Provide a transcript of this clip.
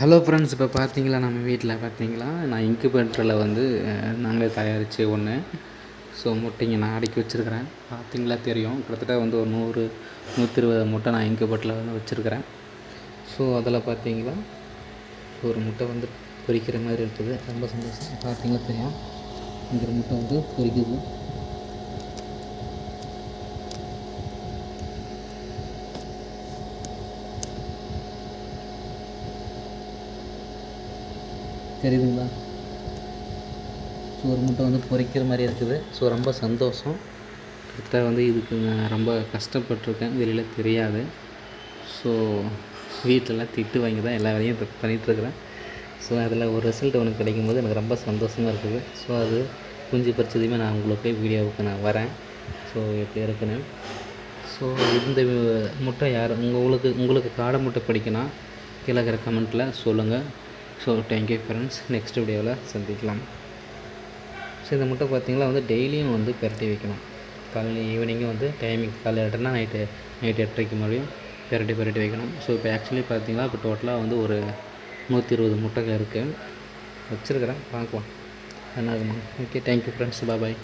Hello friends இப்போ பார்த்தீங்களா நம்ம வீட்டில் பார்த்தீங்களா நான் இன்குபேட்டரில் வந்து நாங்களே தயாரித்து ஒன்று ஸோ முட்டைங்க நான் அடுக்கி வச்சுருக்கிறேன். பார்த்தீங்களா தெரியும். கிட்டத்தட்ட வந்து ஒரு நூறு நூற்றி இருபது முட்டை நான் இன்குபேட்டரில் வந்து வச்சுருக்கிறேன். ஸோ அதில் பார்த்தீங்களா ஒரு முட்டை வந்து பொரிக்கிற மாதிரி இருக்குது. ரொம்ப சந்தோஷம். பார்த்தீங்களா தெரியும்? இந்த முட்டை வந்து பொறிக்குது தெரியுதுங்களா? ஸோ ஒரு முட்டை வந்து பொரிக்கிற மாதிரி இருக்குது. ஸோ ரொம்ப சந்தோஷம். கிட்டத்தட்ட வந்து இதுக்கு நான் ரொம்ப கஷ்டப்பட்டிருக்கேன். வெளியில் தெரியாது. ஸோ வீட்டிலலாம் திட்டு வாங்கி தான் எல்லா வேலையும் பண்ணிகிட்ருக்குறேன் ஸோ அதில் ஒரு ரிசல்ட் உனக்கு கிடைக்கும் போது எனக்கு ரொம்ப சந்தோஷமாக இருக்குது. ஸோ அது குஞ்சு பறிச்சதுமே நான் உங்களுக்கு வீடியோவுக்கு நான் வரேன். ஸோ எப்படி இருக்குன்னு. ஸோ இந்த முட்டை யார் உங்களுக்கு உங்களுக்கு காடை முட்டை பிடிக்குன்னா கீழே இருக்கிற கமெண்ட்டில் சொல்லுங்கள் ஸோ தேங்க்யூ ஃப்ரெண்ட்ஸ் நெக்ஸ்ட் வீடியோவில் சந்திக்கலாம். ஸோ இந்த முட்டை பார்த்திங்கன்னா வந்து டெய்லியும் வந்து பெரட்டி வைக்கணும். காலையில் ஈவினிங்கும் வந்து டைமிங் காலையில் எட்டுனா நைட்டு நைட்டு எட்டரைக்கு மறுபடியும் பெரட்டி பெரட்டி வைக்கணும். ஸோ இப்போ ஆக்சுவலி பார்த்திங்கனா இப்போ டோட்டலாக வந்து ஒரு நூற்றி இருபது முட்டைகள் இருக்குது வச்சுருக்கிறேன். பார்க்கலாம். என்ன ஆகுமா ஓகே தேங்க்யூ ஃப்ரெண்ட்ஸ் பாய்